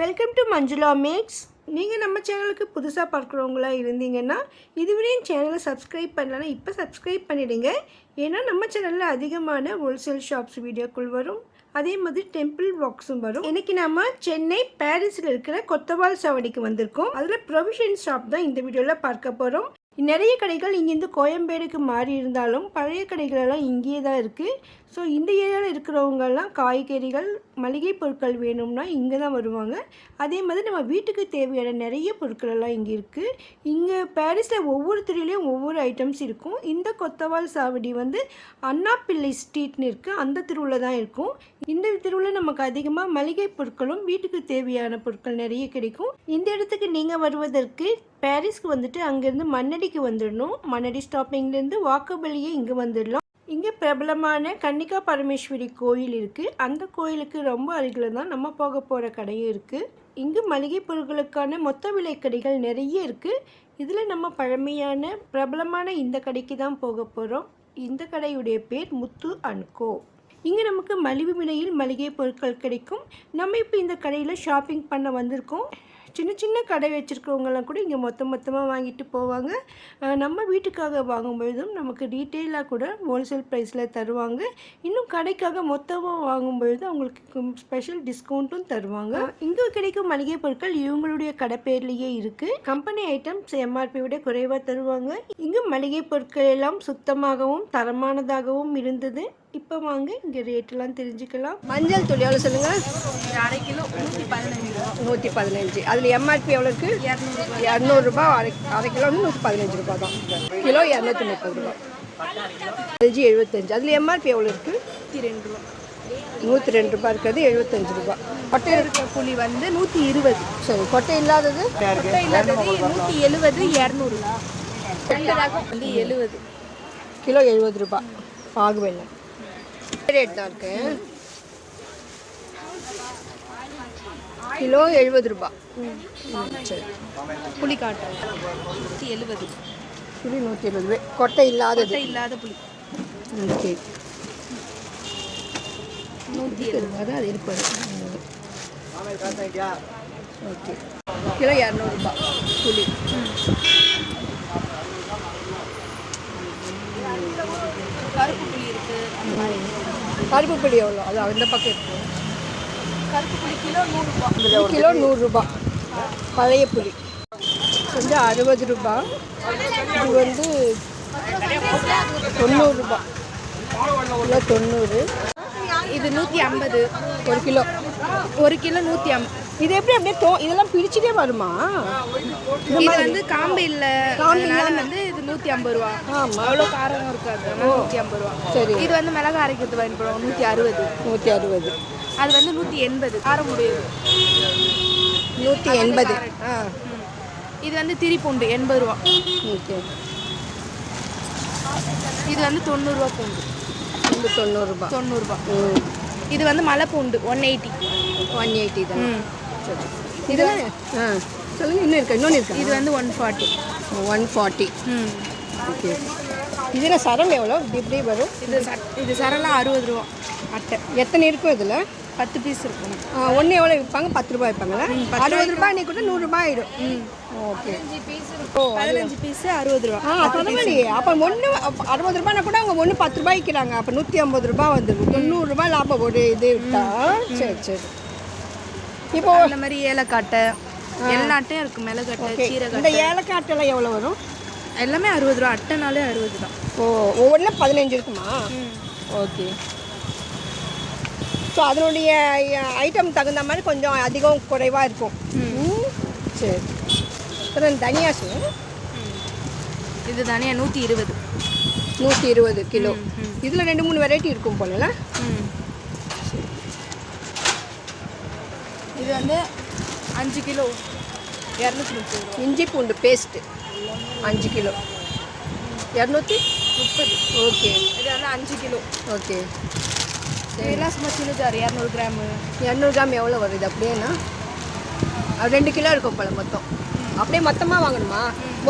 Welcome to Manjula maths நீங்கள் நம்ம சேனலுக்கு புதுசாக பார்க்குறவங்களா இருந்தீங்கன்னா இதுவரையும் சேனலை சப்ஸ்கிரைப் பண்ணலன்னா இப்போ சப்ஸ்கிரைப் பண்ணிவிடுங்க ஏன்னா நம்ம சேனலில் அதிகமான ஹோல்சேல் ஷாப்ஸ் வீடியோக்குள் வரும். அதே மாதிரி டெம்பிள் பாக்ஸும் வரும். இன்னைக்கு நம்ம சென்னை பாரிஸில் இருக்கிற கொத்தவால் சாவடிக்கு வந்திருக்கோம். அதில் ப்ரொவிஷன் ஷாப் தான் இந்த வீடியோவில் பார்க்க போகிறோம் நிறைய கடைகள் இங்கேருந்து கோயம்பேடுக்கு மாறி இருந்தாலும் பழைய கடைகளெல்லாம் இங்கேயே தான் இருக்குது ஸோ இந்த ஏரியாவில் இருக்கிறவங்கெல்லாம் காய்கறிகள் மளிகை பொருட்கள் வேணும்னா இங்கே தான் வருவாங்க. அதே மாதிரி நம்ம வீட்டுக்கு தேவையான நிறைய பொருட்கள் எல்லாம் இங்கே இருக்குது இங்கே பாரிஸில் ஒவ்வொரு தெருவுலேயும் ஒவ்வொரு ஐட்டம்ஸ் இருக்கும். இந்த கொத்தவால் சாவடி வந்து அண்ணா பிள்ளை ஸ்ட்ரீட்னு இருக்குது அந்த தெருவில் தான் இருக்கும். இந்த தெருவில் நமக்கு அதிகமாக மளிகை பொருட்களும் வீட்டுக்கு தேவையான பொருட்கள் நிறைய கிடைக்கும். இந்த இடத்துக்கு நீங்கள் வருவதற்கு பாரிஸ்க்கு வந்துட்டு அங்கேருந்து மண்ணடிக்கு வந்துடணும் மண்ணடி ஸ்டாப்பிங்லேருந்து வாக்கபலியே இங்கே வந்துடலாம் இங்கே பிரபலமான கன்னிகா பரமேஸ்வரி கோயில் இருக்குது அந்த கோயிலுக்கு ரொம்ப அருகில் தான் நம்ம போக போகிற கடையும் இருக்குது இங்கு மளிகை பொருட்களுக்கான மொத்த விலை கடைகள் நிறைய இருக்குது இதில் நம்ம பழமையான பிரபலமான இந்த கடைக்கு தான் போக போகிறோம் இந்த கடையுடைய பேர் முத்து அன்கோ இங்கே நமக்கு மலிவு விலையில் மளிகை பொருட்கள் கிடைக்கும். நம்ம இப்போ இந்த கடையில் ஷாப்பிங் பண்ண வந்திருக்கோம். சின்ன சின்ன கடை வச்சுருக்கிறவங்கலாம் கூட இங்கே மொத்த மொத்தமாக வாங்கிட்டு போவாங்க. நம்ம வீட்டுக்காக வாங்கும்பொழுதும் நமக்கு டீட்டெயிலாக கூட ஹோல்சேல் ப்ரைஸில் தருவாங்க. இன்னும் கடைக்காக மொத்தமாக வாங்கும்பொழுது அவங்களுக்கு ஸ்பெஷல் டிஸ்கவுண்ட்டும் தருவாங்க. இங்கே கிடைக்கும் மளிகை பொருட்கள் இவங்களுடைய கடை பேர்லேயே இருக்குது கம்பெனி ஐட்டம்ஸ் எம்ஆர்பி விட குறைவாக தருவாங்க. இங்கு மளிகை பொருட்கள் எல்லாம் சுத்தமாகவும் தரமானதாகவும் இருந்தது. இப்போ வாங்க இங்கே ரேட்டெல்லாம் தெரிஞ்சுக்கலாம். மஞ்சள் தூள் எவ்வளோ சொல்லுங்கள் அரை கிலோ நூற்றி பதினஞ்சு ரூபா. நூற்றி பதினஞ்சு. அதில் எம்ஆர்பி எவ்வளோ இருக்குது இரநூறுபா அரை அரை கிலோ நூற்றி பதினஞ்சு ரூபா தான். கிலோ இரநூத்தி முப்பது ரூபா. அஞ்சு எழுபத்தஞ்சு அதில் எம்ஆர்பி எவ்வளோ இருக்குது நூற்றி ரெண்டு ரூபா. நூற்றி ரெண்டு ரூபா இருக்கிறது எழுபத்தஞ்சு ரூபா. கொட்டை இருக்க புளி வந்து நூற்றி இருபது. சரி கொட்டை இல்லாதது? கொட்டை இல்லாதது நூற்றி எழுபது இரநூறு ரெண்டு ரகம். வந்து எழுபது கிலோ எழுபது ரூபா. பாகு வெள்ளம் ரேட் தான் இருக்கு. கிலோ எழுபது ரூபா. சரி. புளி காட்டன் நூற்றி எழுபது கிலோ நூற்றி ரூபாய் கொட்டை இல்லாதது. இல்லாத புளி. ஓகே. நூற்றி இருபது அது இருப்பது. ஓகே. கிலோ இரநூறுபா புளி. கருப்பு புளி இருக்கு. அந்த மாதிரி. கருப்பு புளி எவ்வளோ? அது அந்த பக்கம் இருக்கு. கருப்பு புளி கிலோ நூறுரூபா கிலோ நூறுரூபா பழைய புளி கொஞ்சம் அறுபது ரூபா. இது வந்து தொண்ணூறுரூபா கிலோ தொண்ணூறு. இது நூற்றி ஐம்பது. ஒரு கிலோ. ஒரு கிலோ நூற்றி ஐம் இது எப்படி அப்படியே தோ இதெல்லாம் பிரிச்சுட்டே வருமா? இது வந்து காம்பு இல்லை. அதனால வந்து இது நூற்றி ஐம்பது ரூபா. ஆமாம் அவ்வளோ காரம் இருக்காது. நூற்றி ஐம்பது ரூபா. சரி. இது வந்து மிளகா அரைக்கிறது பயன்படும். நூற்றி அறுபது. நூற்றி அறுபது. அது வந்து நூற்றி எண்பது. காரம் முடியுது. நூற்றி எண்பது. இது வந்து திரிப்பூண்டு எண்பது ரூபா. ஓகே. இது வந்து தொண்ணூறுரூவா பூண்டு. இது தொண்ணூறுரூபா தொண்ணூறுரூபா இது வந்து மலை பூண்டு ஒன் எயிட்டி ஒன் எயிட்டி தான் இதெல்லாம் ஆ சொல்லுங்கள் இன்னும் இருக்கா இன்னொன்று இருக்கா? இது வந்து ஒன் ஃபார்ட்டி ஒன் ஃபார்ட்டி ம். ஓகே. இதில் சரம் எவ்வளோ? இப்படி வரும்? இது இது சரலாம் அறுபது ரூபா அட்டை. எத்தனை இருக்கும் இதில்? பத்து பீஸ் இருக்கும். ஒன்று எவ்வளோ விற்பாங்க? பத்து ரூபாய் விற்பாங்களா? அறுபது ரூபாய் நீ கூட நூறுரூபா ஆகிடும் ம். ஓகே. ஓ பதினஞ்சு பீஸு அறுபது ரூபா. ஆ பரவாயில்லையே. அப்போ ஒன்று அறுபது ரூபாய்னா கூட அவங்க ஒன்று பத்து ரூபாய் விற்கிறாங்க அப்போ நூற்றி ஐம்பது ரூபாய் வந்துடும் தொண்ணூறுரூபா லாபம். ஒரு இது விட்டா? சரி சரி. இப்போ அந்த மாதிரி ஏலக்காட்டை எல்லா அட்டையும் இருக்கும் மிளகட்டை இந்த சீரகட்டை ஏலக்காட்டெல்லாம் எவ்வளோ வரும்? எல்லாமே அறுபது ரூபா அட்டைனாலே அறுபது தான். ஓ ஒவ்வொன்றில் பதினஞ்சு இருக்குமா? ஓகே. ஸோ அதனுடைய ஐட்டம் தகுந்த மாதிரி கொஞ்சம் அதிகம் குறைவாக இருக்கும். சரி. அப்புறம் தனியாசு இது தானே நூற்றி இருபது. நூற்றி இருபது கிலோ. இதில் ரெண்டு மூணு வெரைட்டி இருக்கும் போலல ம் இது வந்து அஞ்சு கிலோ இரநூத்தி முப்பது ரூபா. இஞ்சி பூண்டு பேஸ்ட்டு அஞ்சு கிலோ. இரநூத்தி முப்பது. ஓகே இது வந்து அஞ்சு கிலோ. ஓகே இதெல்லாம் சும்மா சின்ன ஜார் இரநூறு கிராமு. இரநூறு கிராம் எவ்வளோ வருது? அப்படியேண்ணா ரெண்டு கிலோ இருக்கும் போல மொத்தம். அப்படியே மொத்தமாக வாங்கணுமா?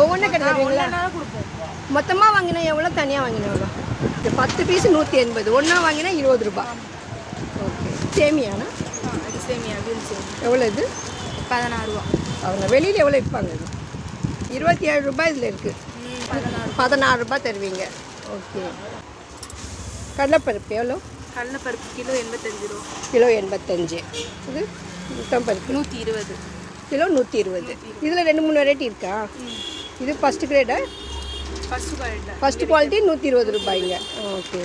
ஒவ்வொன்றும் ஒன்றா கொடுப்போம். மொத்தமாக வாங்கினா எவ்வளோ தனியாக வாங்கினா எவ்வளோ இது பத்து பீஸ் நூற்றி எண்பது. ஒன்றா வாங்கினா இருபது ரூபாய். ஓகே சேமியாண்ணா சேமியா வீல் சேமியா. எவ்வளோ இது? பதினாறு ரூபா. அவங்க வெளியில் எவ்வளோ விற்பாங்க இது? இருபத்தி ஏழு ரூபாய் இதில் இருக்குது பதினாறு. ரூபாய் தருவீங்க. ஓகே. கடலைப்பருப்பு எவ்வளோ கடலைப்பருப்பு கிலோ எண்பத்தஞ்சு ரூபா. கிலோ எண்பத்தஞ்சு. இது முட்டம் பருப்பு. நூற்றி இருபது. கிலோ நூற்றி இருபது. இதில் ரெண்டு மூணு வெரைட்டி இருக்கா? இது ஃபஸ்ட்டு கிரேடா ஃபஸ்ட்டு குவாலிட்டி நூற்றி இருபது ரூபாய்ங்க. ஓகே.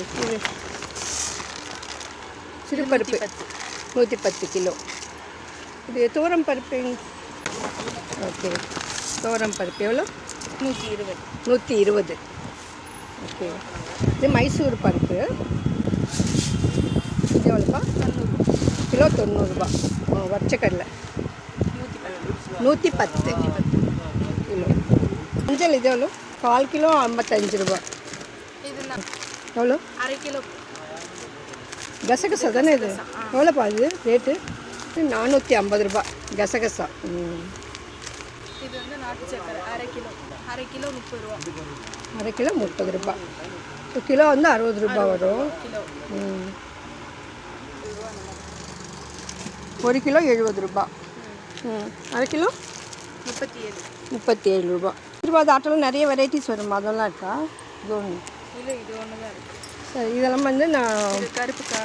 சிறுபருப்பு. நூற்றி பத்து கிலோ. இது தூரம் பருப்பு ஓகே. தூரம் பருப்பு எவ்வளோ? நூற்றி இருபது. நூற்றி இருபது. ஓகே. இது மைசூர் பருப்பு. இது எவ்வளோப்பா? தொண்ணூறு. கிலோ தொண்ணூறுரூபா வச்சக்கடலை நூற்றி பத்து. நூற்றி பத்து. கிலோ. மஞ்சள் இது எவ்வளோ? கால் கிலோ ஐம்பத்தஞ்சு ரூபா. எவ்வளோ? அரை கிலோ. கசகசா தானே இது? எவ்வளோப்பா இது ரேட்டு? நானூற்றி ஐம்பது ரூபா. கசகசா. ம். இது வந்து நாட்டு சக்கரை. அரை கிலோ. அரை கிலோ முப்பது ரூபா. அரை கிலோ முப்பது ரூபா. இப்போ கிலோ வந்து அறுபது ரூபா வரும். ஒரு கிலோ எழுபது ரூபா. அரை கிலோ? முப்பத்தி ஏழு முப்பத்தி ஏழு ரூபா. ரூபா ஆட்டோவில் நிறைய வெரைட்டிஸ் வரும்? அதெல்லாம் இருக்கா? இது ஒன்று இல்லை இது ஒன்று தான் இருக்குது சரி இதெல்லாம் வந்து நான் கருப்பு க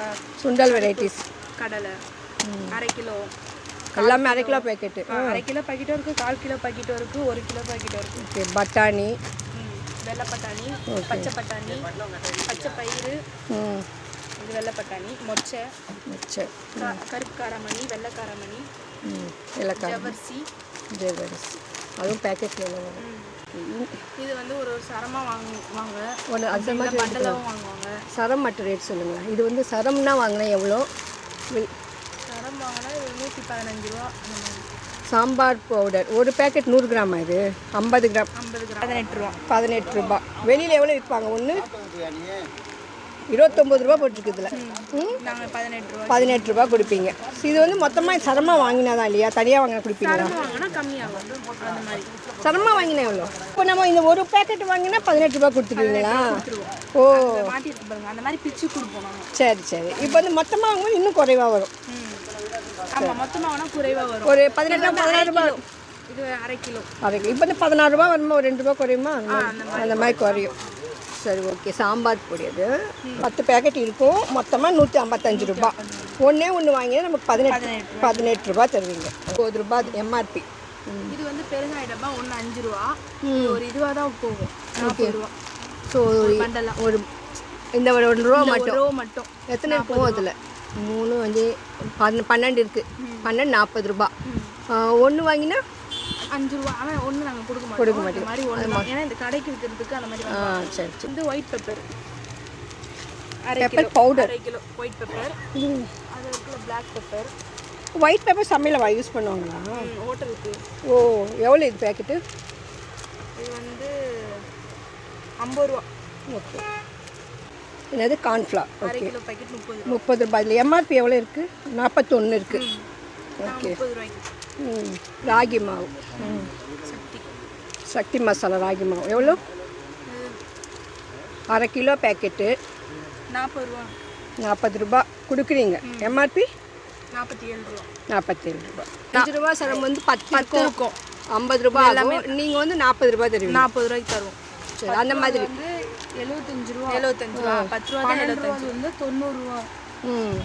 சுண்டல் வெரைட்டிஸ் கடலை. அரை கிலோ. எல்லாமே அரை கிலோ. பேக்கெட்டு அரை கிலோ பாக்கெட்டும் இருக்குது கால் கிலோ பாக்கெட்டும் இருக்குது ஒரு கிலோ பாக்கெட்டும் இருக்குது ஓகே பட்டாணி. வெள்ளை பட்டாணி பச்சை பட்டாணி பச்சை பயிறு இது வெள்ளை பட்டாணி மொச்சை மிச்சர் கா- கருப்பு காரமணி வெள்ளை காரமணி ஜவர்சி ஜெவரிஸ் அதுவும் பேக்கெட்டில் வரும். ம். இது வந்து ஒரு ஒரு சரமாக வாங்கு வாங்க ஒன்று அந்த மாதிரி வாங்குவாங்க. சரம் மட்டும் ரேட் சொல்லுங்கள் இது வந்து சரம்னா வாங்கினா எவ்வளோ? சரம் வாங்கினா இது நூற்றி பதினஞ்சு ரூபா சாம்பார் பவுடர் ஒரு பேக்கெட் நூறு கிராம் இது? ஐம்பது கிராம் ஐம்பது கிராம் பதினெட்டு ரூபா. பதினெட்டு ரூபா. வெளியில் எவ்வளோ விற்பாங்க? ஒன்று இருபத்தொம்பது ரூபா போட்டிருக்கு இதில் நாங்கள் பதினெட்டு ரூபா. பதினெட்டு ரூபா கொடுப்பீங்க. இது வந்து மொத்தமாக சரமாக வாங்கினா தான் இல்லையா? தனியாக வாங்கினா கொடுப்பீங்களா? சரமாக வாங்கினா வாங்கினா எவ்வளோ? இப்போ நம்ம இந்த ஒரு பேக்கெட் வாங்கினா பதினெட்டு ரூபா கொடுத்துருவீங்களா ஓ. அந்த மாதிரி பிச்சு கொடுப்போம் சரி சரி. இப்போ வந்து மொத்தமாக வாங்கும்போது இன்னும் குறைவாக வரும். ஆமாம் மொத்தமாக வேணால் குறைவாக வரும். ஒரு பதினெட்டு பதினாறு ரூபா. இது அரை கிலோ. அரை இப்போ வந்து பதினாறு ரூபா வருமா? ஒரு ரெண்டு ரூபா குறையுமா? அந்த மாதிரி குறையும். சரி ஓகே. சாம்பார் பொடி அது. பத்து பேக்கெட் இருக்கும். மொத்தமாக நூற்றி ஐம்பத்தஞ்சு ரூபா. ஒன்றே ஒன்று வாங்கினா நமக்கு பதினெட்டு பதினெட்டு ரூபா. தருவீங்க. ஒம்பது ரூபா எம்ஆர்பி இது வந்து பெருங்காய டப்பா ஒன்று அஞ்சு ரூபா. ஒரு இதுவாக தான் போகும். ரூபா. ஸோ ஒரு இந்த ஒரு ஒன்று ரூபா மட்டும். ரூபா மட்டும். எத்தனை இருக்கும் அதில்? மூணு அஞ்சு பன்ன பன்னெண்டு இருக்குது பன்னெண்டு நாற்பது ரூபா. ஒன்று வாங்கினா அஞ்சு ரூபா. ஆனால் ஒன்று நாங்கள் கொடுக்க மாட்டோம். கொடுக்க இந்த மாதிரி ஒன்று ஏன்னா இந்த கடைக்கு விற்கிறதுக்கு அந்த மாதிரி ஆ. சரி சரி. இது ஒயிட் பெப்பர் கிலோ. powder. அரை கிலோ. ஒயிட் பெப்பர் அது இருக்குல்ல பிளாக் பெப்பர் ஒயிட் பேப்பர் சமையல் யூஸ் பண்ணுவாங்களா? ஹோட்டலுக்கு. ஓ எவ்வளோ இது பேக்கெட்டு இது வந்து ஐம்பது ரூபா. ஓகே. என்னது? கார்ன்ஃப்ளவர் அரை ஓகே. கிலோ பாக்கெட் முப்பது முப்பது ரூபாய். இதில் எம்ஆர்பி எவ்வளோ இருக்குது நாற்பத்தொன்று இருக்குது ஓகே ராகி மாவு ம் சக்தி சக்தி மசாலா ராகி மாவு எவ்வளோ அரை கிலோ பேக்கெட்டு நாற்பது ரூபா நாற்பது ரூபா கொடுக்குறீங்க எம்ஆர்பி நாற்பத்தி ஏழு ரூபா நாற்பத்தேழு ரூபா அஞ்சு ரூபா சரம் வந்து பத்து பத்து இருக்கும் ஐம்பது ரூபா ஆகும் நீங்கள் வந்து நாற்பது ரூபா தருவீங்க நாற்பது ரூபாய்க்கு தருவோம் சரி அந்த மாதிரி வந்து எழுபத்தஞ்சு ரூபா எழுபத்தஞ்சு ரூபா பத்து ரூபா தான் எழுபத்தஞ்சு வந்து தொண்ணூறுரூவா ம்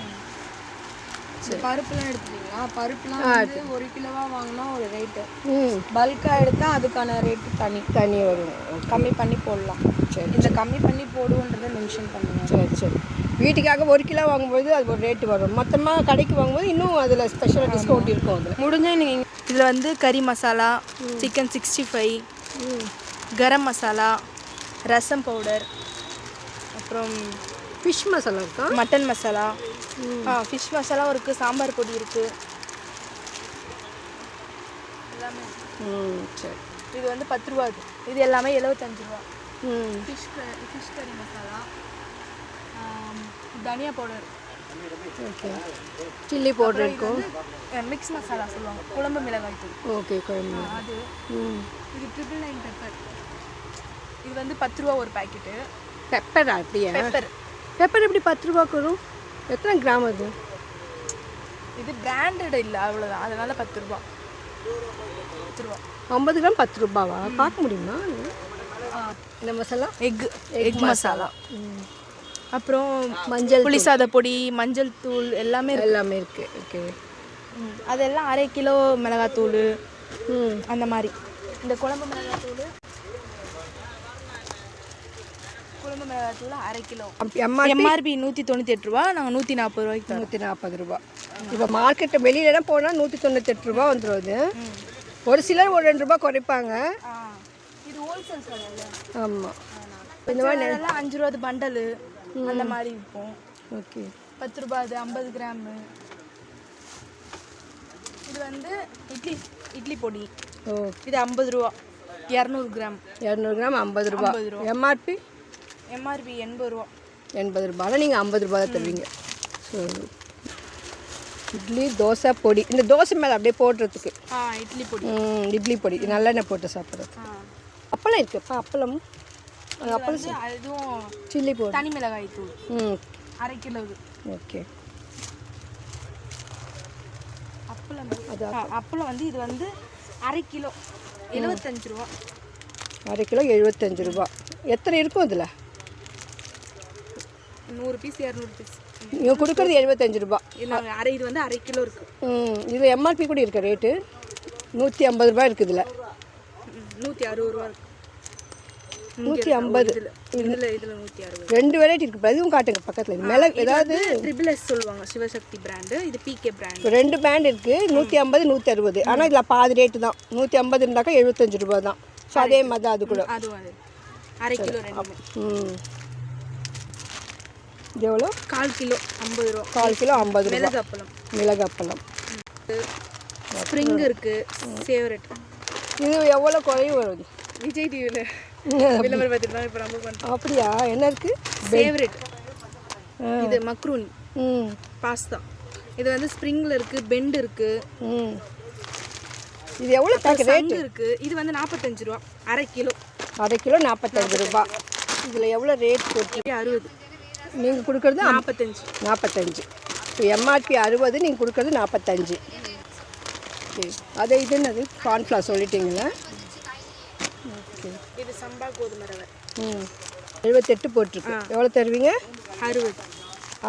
பருப்புலாம் எடுத்துட்டீங்களா? பருப்புலாம் வந்து ஒரு கிலோவா வாங்கினா ஒரு ரேட்டு ம். பல்காக எடுத்தால் அதுக்கான ரேட்டு தனி. தனி வரும். கம்மி பண்ணி போடலாம். சரி இந்த கம்மி பண்ணி போடுவோன்றதை மென்ஷன் பண்ணுங்க. சரி சரி. வீட்டுக்காக ஒரு கிலோ வாங்கும்போது அது ஒரு ரேட்டு வரும். மொத்தமாக கடைக்கு வாங்கும்போது இன்னும் அதில் ஸ்பெஷல் டிஸ்கவுண்ட் இருக்கும் அதில். முடிஞ்சா நீங்கள் இதில் வந்து கறி masala chicken sixty five garam masala rasam powder அப்புறம் ஃபிஷ் மசாலா இருக்கா? மட்டன் மசாலா ஆ ஃபிஷ் மசாலாவும் இருக்குது சாம்பார் பொடி இருக்குது எல்லாமே ம் சரி. இது வந்து பத்து ரூபா இது. இது எல்லாமே எழுபத்தஞ்சு ரூபா. ம். ஃபிஷ் ஃபிஷ் கறி மசாலா தனியா பவுடர் ஓகே. சில்லி பவுடர் இருக்கும் மிக்ஸ் மசாலா சொல்லுவாங்க. குழம்பு மிளகாய் தூள். ஓகே குழம்பு அது. இது ட்ரிபிள் நைன் பெப்பர் இது வந்து பத்து ரூபா ஒரு பாக்கெட்டு பெப்பரா அப்படியா? பெப்பர் பெப்பர் எப்படி பத்து ரூபாய்க்கு வரும்? எத்தனை கிராம் அது? இது பிராண்டட் இல்லை அவ்வளோதான் அதனால பத்து ரூபா. பத்து ரூபா. ஐம்பது கிராம் பத்து ரூபாவா? பார்க்க முடியுமா? இந்த மசாலா? Egg egg masala. அப்புறம் மஞ்சள் புளி சாத பொடி மஞ்சள் தூள் எல்லாமே எல்லாமே இருக்குது ஓகே. அதெல்லாம் அரை கிலோ மிளகாத்தூள். ம். அந்த மாதிரி. இந்த குழம்பு மிளகாத்தூள். குழம்பு மிளகாத்தூள் அரை கிலோ. எம்ஆர்பி? நூற்றி தொண்ணூற்றி எட்டு ரூபா நாங்கள் நூற்றி நாற்பது ரூபாய்க்கு நூற்றி நாற்பது ரூபா. இப்போ மார்க்கெட்டு வெளியிலலாம் போனால் நூற்றி தொண்ணூத்தெட்டு ரூபா வந்துடும் அது ஒரு சிலர் ஒரு ரெண்டு ரூபா குறைப்பாங்க. இது ஹோல்சேல் ஆமாம் இந்த மாதிரி அஞ்சு ரூபா பண்டலு அந்த மாதிரி விற்போம் ஓகே. பத்து ரூபா அது ஐம்பது கிராமு. இது வந்து இட்லி இட்லி பொடி. ஓ. இது ஐம்பது ரூபா. இரநூறு கிராம். இரநூறு கிராம் ஐம்பது ரூபா. எம்ஆர்பி? எம்ஆர்பி எண்பது ரூபா. எண்பது ரூபா ஆனால் நீங்கள் ஐம்பது ரூபா தான் தருவீங்க. ஸோ இட்லி தோசை பொடி. இந்த தோசை மேலே அப்படியே போடுறதுக்கு. ஆ இட்லி பொடி. ம், இட்லி பொடி. நல்லெண்ணெய் போட்டு சாப்பிட்றது. அப்பளம் இருக்குப்பா அப்பளம். வந்து அதுவும் சில்லி போடு. தனி மிளகாய் தூள். ம். அரை கிலோ ஓகே. அப்பளம் ஆ, அப்பளம். வந்து இது வந்து அரை கிலோ. எழுபத்தஞ்சு ரூபா. அரை கிலோ எழுபத்தஞ்சு ரூபா. எத்தனை இருக்கும் அதில் நூறு பீஸ் இரநூறு பீஸ் நீங்கள் கொடுக்குறது எழுபத்தஞ்சு ரூபா. இல்லை அரை இது வந்து அரை கிலோ இருக்கு. ம் இது எம்ஆர்பி கூட இருக்க ரேட்டு நூற்றி ஐம்பது ரூபாய் இருக்குது இதில். நூற்றி அறுபது ரூபா இருக்கு. நூற்றி ஐம்பது. இதில் இதில் இதில் நூற்றி அறுபது. ரெண்டு வெரைட்டி இருக்குது அதுவும் காட்டுங்க பக்கத்தில். மிளகு ஏதாவது ட்ரிபிள் எஸ் சொல்லுவாங்க சிவசக்தி பிராண்டு இது பிகே பிராண்ட் ரெண்டு பேண்ட் இருக்குது நூற்றி ஐம்பது நூற்றி அறுபது. ஆனால் இதில் பாதி ரேட்டு தான். நூற்றி ஐம்பது இருந்தாக்கா எழுபத்தஞ்சு ரூபா தான். ஸோ அதே மாதிரி தான் அது கூட. அது. அரை கிலோ ரெண்டுமே. ம். இது எவ்வளோ? கால் கிலோ ஐம்பது ரூபா. கால் கிலோ ஐம்பது ரூபா. மிளகு அப்பளம் மிளகு அப்பளம் ஸ்ப்ரிங் இருக்கு ஃபேவரட் இது எவ்வளோ குறைவு வருது? விஜய் டிவியில் விளம்பரம் பார்த்துட்டு இப்போ நம்ம பண்ணுறோம் அப்படியா? என்ன இருக்குது ஃபேவரட் இது மக்ரூனி ம். பாஸ்தா இது வந்து ஸ்ப்ரிங்கில் இருக்கு பெண்ட் இருக்கு. ம். இது எவ்வளோ ரேட் சங்கு இருக்கு. இது வந்து நாற்பத்தஞ்சு ரூபா. அரை கிலோ. அரை கிலோ நாற்பத்தஞ்சு ரூபா. இதில் எவ்வளோ ரேட் போட்டு அறுபது. நீங்கள் கொடுக்குறது நாற்பத்தஞ்சு நாற்பத்தஞ்சு இப்போ எம்ஆர்பி அறுபது நீங்கள் கொடுக்குறது நாற்பத்தஞ்சு ஓகே. அது இது என்னது? கார்ன்ஃப்ளவர் சொல்லிட்டீங்களா? ஓகே. இது சம்பா கோதுமை ரவை. ம். எழுபத்தெட்டு போட்டிருக்கு. எவ்வளோ தருவீங்க? அறுபது.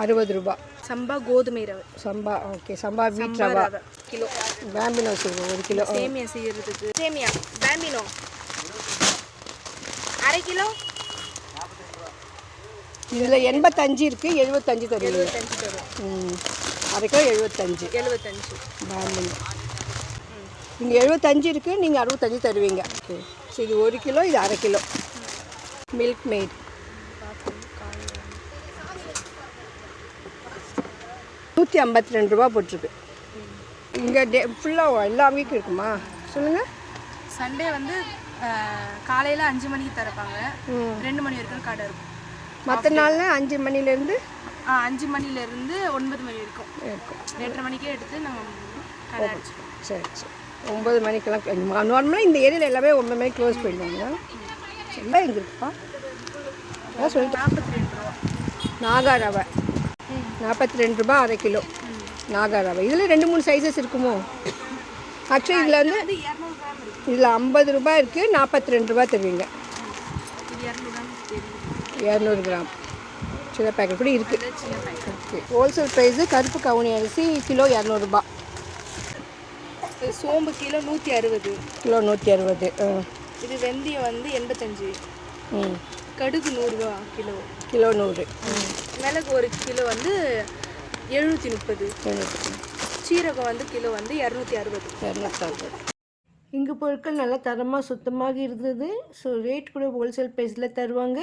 அறுபது ரூபா. சம்பா கோதுமை ரவை. சம்பா ஓகே. சம்பா வீட் ரவை. கிலோ. பேம்பினோ செய்வோம் ஒரு கிலோ. சேமியா செய்யறதுக்கு. சேமியா. பேம்பினோ. அரை கிலோ? இதில் எண்பத்தஞ்சு இருக்குது எழுபத்தஞ்சு தருவீங்க. எழுபத்தஞ்சு தரும் ம். அரை கிலோ எழுபத்தஞ்சு. எழுபத்தஞ்சு. பேம்பினோ இங்கே எழுபத்தஞ்சு இருக்குது நீங்கள் அறுபத்தஞ்சு தருவீங்க. ஓகே. ஸோ இது ஒரு கிலோ இது அரை கிலோ. மில்க் மேட் நூற்றி ஐம்பத்தி ரெண்டு ரூபா போட்டிருக்கு. இங்கே டே ஃபுல்லாக எல்லா வீக்கும் இருக்குமா? சொல்லுங்கள் சண்டே வந்து காலையில் அஞ்சு மணிக்கு திறப்பாங்க. ம். ரெண்டு மணி வரைக்கும் கடை இருக்கும். மற்ற நாளில் அஞ்சு மணிலேருந்து அஞ்சு மணிலேருந்து ஒன்பது மணி வரைக்கும். இருக்கும். எட்டரை மணிக்கே எடுத்து நம்ம சரி சரி. ஒம்பது மணிக்கெல்லாம் நார்மலாக இந்த ஏரியாவில் எல்லாமே ஒம்பது மணிக்கு க்ளோஸ் பண்ணிடுவாங்க எல்லாம் எங்கே இருக்குப்பா? அதான் சொல்லிட்டு நாற்பத்தி ரெண்டு ரூபா. நாகா ரவை நாற்பத்தி ரெண்டு ரூபா அரை கிலோ. நாகா ரவை இதில் ரெண்டு மூணு சைஸஸ் இருக்குமோ? ஆக்சுவலி இதில் வந்து இதில் ஐம்பது ரூபாய் இருக்குது நாற்பத்தி ரெண்டு ரூபா தருவீங்க. இரநூறு கிராம். சின்ன பேக்கெட் கூட இருக்குது இது சின்ன பேக்கெட் ஓகே ஹோல்சேல் ப்ரைஸு கருப்பு கவுனி அரிசி கிலோ இரநூறுபா. சோம்பு கிலோ நூற்றி அறுபது. கிலோ நூற்றி அறுபது. இது வெந்தயம் வந்து எண்பத்தஞ்சு. ம். கடுகு நூறுரூவா கிலோ. கிலோ நூறு. மிளகு ஒரு கிலோ வந்து எழுநூற்றி முப்பது. சீரகம் வந்து கிலோ வந்து இரநூத்தி அறுபது. இரநூத்தம்பது இங்கே பொருட்கள் நல்லா தரமாக சுத்தமாக இருந்தது. ஸோ ரேட் கூட ஹோல்சேல் ப்ரைஸில் தருவாங்க.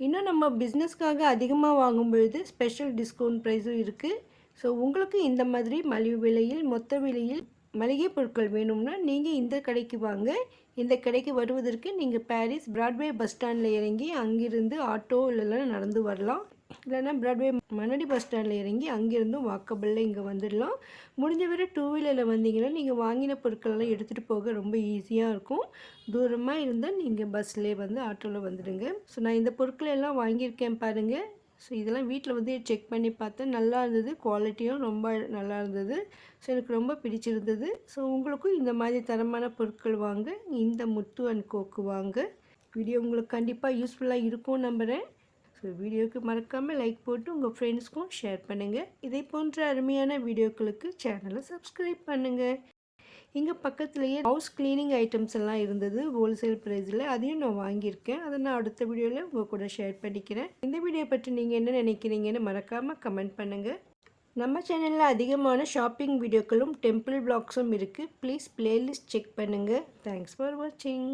இன்னும் நம்ம பிஸ்னஸ்க்காக அதிகமாக வாங்கும் பொழுது ஸ்பெஷல் டிஸ்கவுண்ட் ப்ரைஸும் இருக்குது ஸோ உங்களுக்கு இந்த மாதிரி மலிவு விலையில் மொத்த விலையில் மளிகை பொருட்கள் வேணும்னா நீங்கள் இந்த கடைக்கு வாங்க. இந்த கடைக்கு வருவதற்கு நீங்கள் பாரிஸ் பிராட்வே பஸ் ஸ்டாண்டில் இறங்கி அங்கிருந்து ஆட்டோ இல்லைன்னா நடந்து வரலாம். இல்லைன்னா பிராட்வே மணடி பஸ் ஸ்டாண்டில் இறங்கி அங்கேருந்தும் வாக்கபிளில் இங்கே வந்துடலாம். முடிஞ்ச வரை டூ வீலரில் வந்தீங்கன்னா நீங்கள் வாங்கின பொருட்களெல்லாம் எடுத்துகிட்டு போக ரொம்ப ஈஸியாக இருக்கும். தூரமாக இருந்தால் நீங்கள் பஸ்லேயே வந்து ஆட்டோவில் வந்துடுங்க. ஸோ நான் இந்த பொருட்களை எல்லாம் வாங்கியிருக்கேன் பாருங்கள் ஸோ இதெல்லாம் வீட்டில் வந்து செக் பண்ணி பார்த்தேன் நல்லா இருந்தது. குவாலிட்டியும் ரொம்ப நல்லா இருந்தது. ஸோ எனக்கு ரொம்ப பிடிச்சிருந்தது. ஸோ உங்களுக்கும் இந்த மாதிரி தரமான பொருட்கள் வாங்க. இந்த முத்து அண்ட் கோக்கு வாங்க. வீடியோ உங்களுக்கு கண்டிப்பாக யூஸ்ஃபுல்லாக இருக்கும் நம்புகிறேன் ஸோ வீடியோவுக்கு மறக்காமல் லைக் போட்டு உங்கள் ஃப்ரெண்ட்ஸ்க்கும் ஷேர் பண்ணுங்கள் இதை போன்ற அருமையான வீடியோக்களுக்கு சேனலை சப்ஸ்கிரைப் பண்ணுங்கள் இங்கே பக்கத்துலேயே ஹவுஸ் க்ளீனிங் ஐட்டம்ஸ் எல்லாம் இருந்தது ஹோல்சேல் ப்ரைஸில் அதையும் நான் வாங்கியிருக்கேன். அதை நான் அடுத்த வீடியோவில் உங்கள் கூட ஷேர் பண்ணிக்கிறேன். இந்த வீடியோ பற்றி நீங்கள் என்ன நினைக்கிறீங்கன்னு மறக்காமல் கமெண்ட் பண்ணுங்கள் நம்ம சேனலில் அதிகமான ஷாப்பிங் வீடியோக்களும் டெம்பிள் பிளாக்ஸும் இருக்குது ப்ளீஸ் பிளேலிஸ்ட் செக் பண்ணுங்கள் தேங்க்ஸ் ஃபார் வாட்சிங்